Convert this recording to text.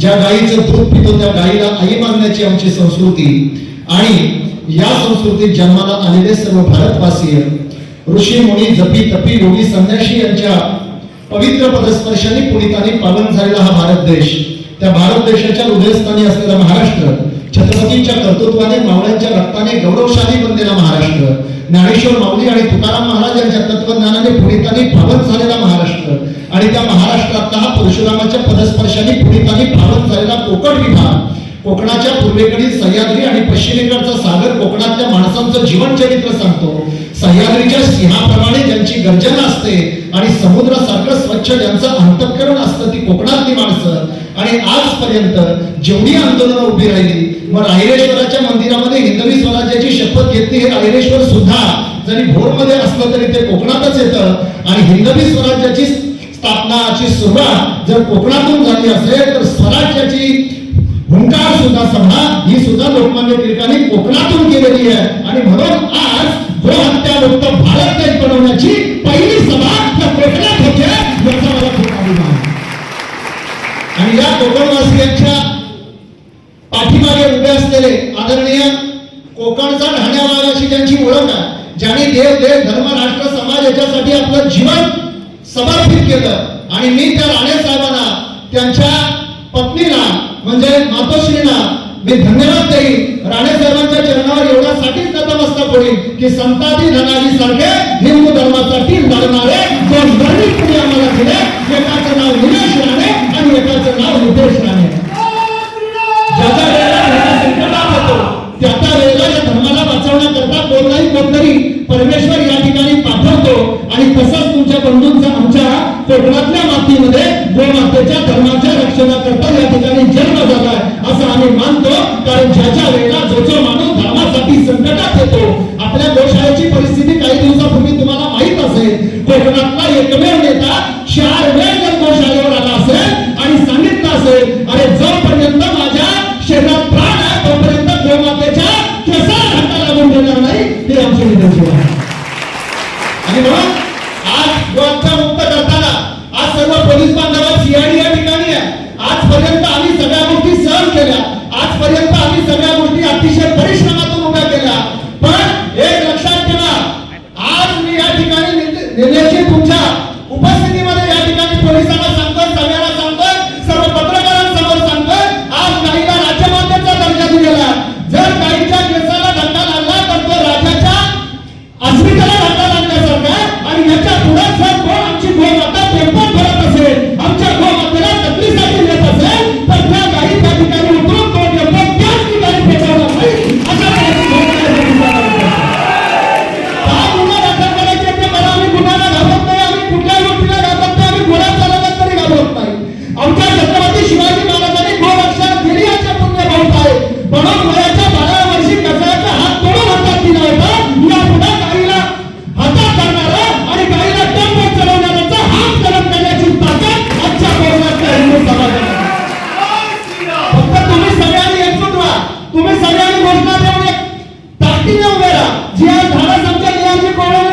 ज्या गायीचं दूध पितो त्या गायीला आई मानण्याची आमची संस्कृती. आणि या संस्कृतीत जन्माला आलेले सर्व भारतवासीय ऋषी मुनी जपी तपी योगी संन्याशी यांच्या पवित्र पदस्पर्शाने पुणिताने पावन झालेला हा भारत देश. त्या भारत देशाच्या हृदयस्थानी असलेला महाराष्ट्र छत्रपतींच्या कर्तृत्वाने मावळ्यांच्या रक्ताने गौरवशाली बनलेला महाराष्ट्र. ज्ञानेश्वर माऊली आणि तुकाराम महाराज यांच्या तत्वज्ञानाने पुणिताने पावन झालेला महाराष्ट्र. आणि त्या महाराष्ट्रातला हा परशुरामाच्या पदस्पर्शाने काही पावन झालेला कोकण विभाग कोकणाच्या पूर्वेकडील सह्याद्री आणि पश्चिमेकडचा सागर कोकणातल्या माणसांचं जीवन चरित्र सांगतो. सह्याद्रीच्या सिंहाप्रमाणे ज्यांची गर्जना असते आणि समुद्रासारखं स्वच्छ ज्यांचं अंतःकरण असतं ती कोकणातली माणसं. आणि आजपर्यंत जेवढी आंदोलनं उभी राहिली मग राहिरेश्वराच्या मंदिरामध्ये हिंदवी स्वराज्याची शपथ घेतली हे राहिरेश्वर सुद्धा जरी भोरमध्ये असलं तरी ते कोकणातच येतं. आणि हिंदवी स्वराज्याची स्थापनाची सुरुवात जर कोकणातून झाली असेल तर स्वराज्याची हुंकार सुद्धा सभा ही सुद्धा लोकमान्य टिळकांनी कोकणातून केलेली आहे. आणि म्हणून आज गोहत्यामुक्त भारत देश बनवण्याची पहिली सभा या कोकणात होते याचा मला खूप अभिमान आणि या कोकणवासियांच्या पाठीमागे उभे असलेले आदरणीय कोकणचा ढाण्यावाग अशी त्यांची ओळख आहे ज्यांनी देव देव धर्म राष्ट्र समाज याच्यासाठी आपलं जीवन समर्पित केलं. आणि मी त्या राणे साहेबांना त्यांच्या पत्नीला म्हणजे मातोश्रीला मी धन्यवाद देईन. राणे साहेबांच्या चरणावर एवढ्यासाठीच नतमस्तक होईल की संताजी धनाजी सारखे हिंदू धर्मासाठी लढणारे दोन वर्णी आम्हाला दिले? एकाचं नाव निलेश राणे आणि एकाचं नाव रुपेश राणे. ज्याचा वेळेला संकटात होतो त्याचा वेळेला या धर्माला वाचवण्याकरता कोणताही कोणतरी परमेश्वर ते म्हणून वयाच्या बारा वर्षी कसाचा हात तोडून हातात दिला होता? या पुढे गाईला हातात धरणारा आणि गाईला टेम्पो चालवणाऱ्याचा हात कडक करण्याची ताकद आजच्या कोकणातल्या हिंदू समाजाला फक्त तुम्ही सगळ्यांनी एकजूट व्हा. तुम्ही सगळ्यांनी घोषणा देऊन एक ताकदीने उभे राहा. जी आज धाडस आमच्या नियांची कोणाने